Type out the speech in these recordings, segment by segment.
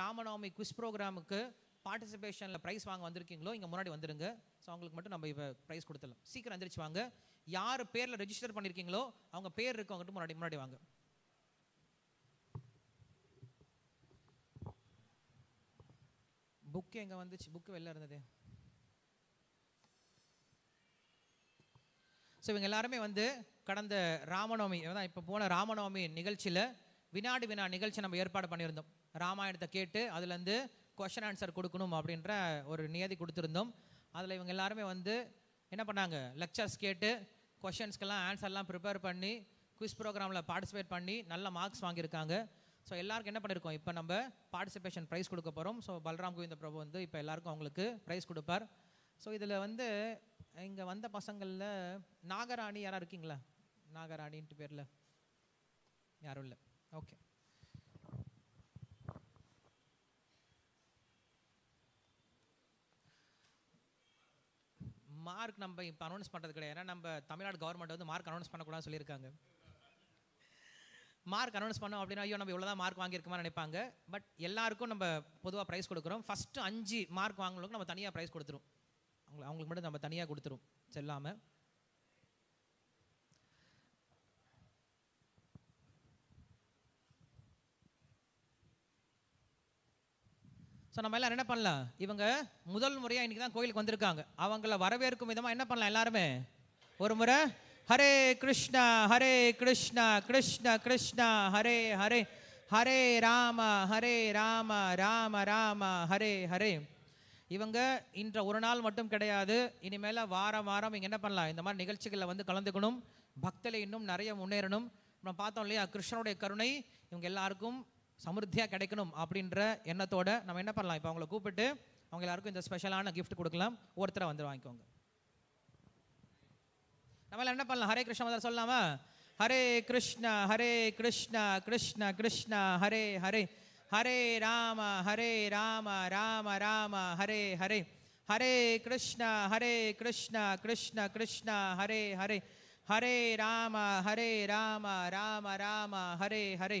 Ramanavami quiz ப்ரோக்ராமுக்கு பார்ட்டிசிபேஷனில் price வாங்க வந்திருக்கீங்களோ இங்கே முன்னாடி வந்துருங்க. ஸோ அவங்களுக்கு மட்டும் நம்ம இப்போ ப்ரைஸ் கொடுத்துடலாம். சீக்கிரம் எந்திரிச்சு வாங்க. யார் பேரில் ரெஜிஸ்டர் பண்ணியிருக்கீங்களோ அவங்க பேர் இருக்கவங்ககிட்ட முன்னாடி முன்னாடி வாங்க. புக்கு எங்கே வந்துச்சு? புக்கு வெளில இருந்தது. ஸோ இவங்க எல்லாருமே வந்து கடந்த ராமநவமி அதான் இப்போ போன ராமநவமி நிகழ்ச்சியில் வினாடி வினா நிகழ்ச்சி நம்ம ஏற்பாடு பண்ணியிருந்தோம். ராமாயணத்தை கேட்டு அதுலேருந்து கொஷன் ஆன்சர் கொடுக்கணும் அப்படின்ற ஒரு நியதி கொடுத்துருந்தோம். அதில் இவங்க எல்லாருமே வந்து என்ன பண்ணாங்க? லெக்சர்ஸ் கேட்டு கொஷின்ஸ்க்கெல்லாம் ஆன்சர்லாம் ப்ரிப்பேர் பண்ணி குவிஸ் ப்ரோக்ராமில் பார்ட்டிசிபேட் பண்ணி நல்ல மார்க்ஸ் வாங்கியிருக்காங்க. ஸோ எல்லாருக்கும் என்ன பண்ணியிருக்கோம்? இப்போ நம்ம பார்ட்டிசிபேஷன் ப்ரைஸ் கொடுக்க போகிறோம் ஸோ பல்ராம் கோவிந்த பிரபு வந்து இப்போ எல்லாருக்கும் அவங்களுக்கு ப்ரைஸ் கொடுப்பார். ஸோ இதில் வந்து இங்கே வந்த பசங்களில் நாகராணி யாராக இருக்கீங்களா? நாகராணின்ட்டு பேரில். யாரும் இல்லை. ஓகே மார்க் நம்ம இப்போ அனௌன்ஸ் பண்ணுறது கிடையாது. ஏன்னா நம்ம தமிழ்நாடு கவர்மெண்ட் வந்து மார்க் அனௌன்ஸ் பண்ணக்கூடாதுன்னு சொல்லியிருக்காங்க. மார்க் அனௌன்ஸ் பண்ணோம் அப்படின்னா ஐயோ நம்ம இவ்வளோ தான் மார்க் வாங்கியிருக்கோமா நினைப்பாங்க. பட் எல்லாருக்கும் நம்ம பொதுவாக ப்ரைஸ் கொடுக்குறோம். ஃபஸ்ட்டு அஞ்சு மார்க் வாங்கினவங்களுக்கு நம்ம தனியாக ப்ரைஸ் கொடுத்துரும். அவங்க அவங்களுக்கு மட்டும் நம்ம தனியாக கொடுத்துரும். செல்லாமல் ஸோ நம்ம எல்லாரும் என்ன பண்ணலாம்? இவங்க முதல் முறையாக இன்றைக்கி தான் கோயிலுக்கு வந்திருக்காங்க. அவங்கள வரவேற்கும் விதமாக என்ன பண்ணலாம் எல்லாருமே? ஒரு முறை ஹரே கிருஷ்ணா ஹரே கிருஷ்ணா கிருஷ்ண கிருஷ்ணா ஹரே ஹரே ஹரே ராம ஹரே ராம ராம ராம ஹரே ஹரே. இவங்க இன்ற ஒரு நாள் மட்டும் கிடையாது. இனிமேல் வாரம் வாரம் இங்கே என்ன பண்ணலாம்? இந்த மாதிரி நிகழ்ச்சிகளில் வந்து கலந்துக்கணும். பக்தலை இன்னும் நிறைய முன்னேறணும். நம்ம பார்த்தோம் இல்லையா? கிருஷ்ணனுடைய கருணை இவங்க எல்லாருக்கும் சமிருத்தியாக கிடைக்கணும் அப்படின்ற எண்ணத்தோட நம்ம என்ன பண்ணலாம்? இப்போ அவங்கள கூப்பிட்டு அவங்க எல்லாருக்கும் இந்த ஸ்பெஷலான கிஃப்ட் கொடுக்கலாம். ஒருத்தரை வந்து வாங்கிக்கோங்க. நம்ம என்ன பண்ணலாம்? ஹரே கிருஷ்ண மதர் சொல்லலாமா? ஹரே கிருஷ்ணா ஹரே கிருஷ்ணா கிருஷ்ண கிருஷ்ணா ஹரே ஹரே. ஹரே ராம ஹரே ராம ராம ராம ஹரே ஹரே. ஹரே கிருஷ்ணா ஹரே கிருஷ்ணா கிருஷ்ண கிருஷ்ணா ஹரே ஹரே. ஹரே ராம ஹரே ராம ராம ராம ஹரே ஹரே.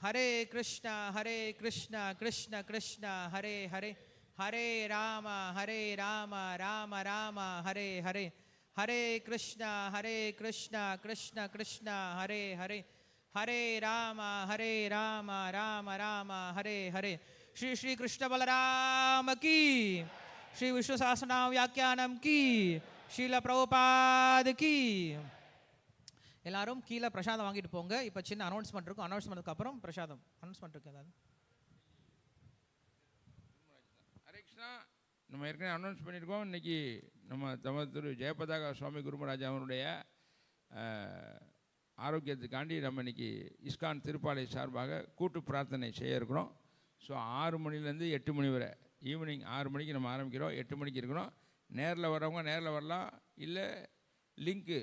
ஹரே கிருஷ்ணா ஹரே கிருஷ்ணா கிருஷ்ண கிருஷ்ணா ஹரே ஹரே ஹரே ராம ஹரே ராம ராம ராம ஹரே ஹரே ஹரே கிருஷ்ணா ஹரே கிருஷ்ணா கிருஷ்ண கிருஷ்ணா ஹரே ஹரே ஹரே ராம ஹரே ராம ராம ராம ஹரே ஹரே ஸ்ரீ ஸ்ரீ கிருஷ்ண பலராம கி ஸ்ரீ விஷ்ணு சாஸ்திரநாம வியாக்கியானம் கி ஸ்ரீல பிரபுபாத் கி எல்லாரும் கீழே பிரசாதம் வாங்கிட்டு போங்க. இப்போ சின்ன அனௌன்ஸ்மெண்ட் இருக்கும். அனௌன்ஸ்மெண்ட்டுக்கு அப்புறம் பிரசாதம். அனௌன்ஸ்மெண்ட் இருக்கு ஏதாவது ஹரே கிருஷ்ணா நம்ம ஏற்கனவே அனௌன்ஸ் பண்ணியிருக்கோம். இன்றைக்கி நம்ம தமது திரு ஜெயபதாக சுவாமி குருமராஜ் அவருடைய ஆரோக்கியத்துக்காண்டி நம்ம இன்னைக்கு இஸ்கான் திருப்பாலை சார்பாக கூட்டு பிரார்த்தனை செய்ய இருக்கிறோம். ஸோ ஆறு மணிலேருந்து எட்டு மணி வரை ஈவினிங் ஆறு மணிக்கு நம்ம ஆரம்பிக்கிறோம். எட்டு மணிக்கு இருக்கிறோம். நேரில் வரவங்க நேரில் வரலாம். இல்லை லிங்க்கு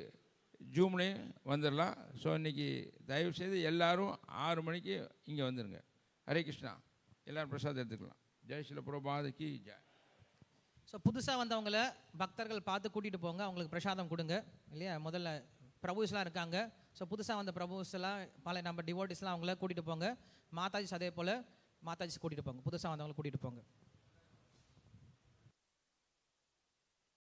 ஜூம்லேயும் வந்துடலாம் ஸோ இன்றைக்கி தயவுசெய்து எல்லாரும் ஆறு மணிக்கு இங்கே வந்துடுங்க ஹரே கிருஷ்ணா. எல்லாரும் பிரசாதம் எடுத்துக்கலாம். ஜெய் ஸ்ரீல பிரபாத் கி ஜெய். ஸோ புதுசாக வந்தவங்கள பக்தர்கள் பார்த்து கூட்டிகிட்டு போங்க. அவங்களுக்கு பிரசாதம் கொடுங்க. இல்லையா? முதல்ல பிரபுஸ்லாம் இருக்காங்க. ஸோ புதுசாக வந்த பிரபுஸ் எல்லாம் பல நம்ம டிவோட்டிஸ்லாம் அவங்கள கூட்டிகிட்டு போங்க. மாதாஜிஸ் அதே போல் மாதாஜிஸ் கூட்டிகிட்டு போங்க. புதுசாக வந்தவங்களை கூட்டிகிட்டு போங்க.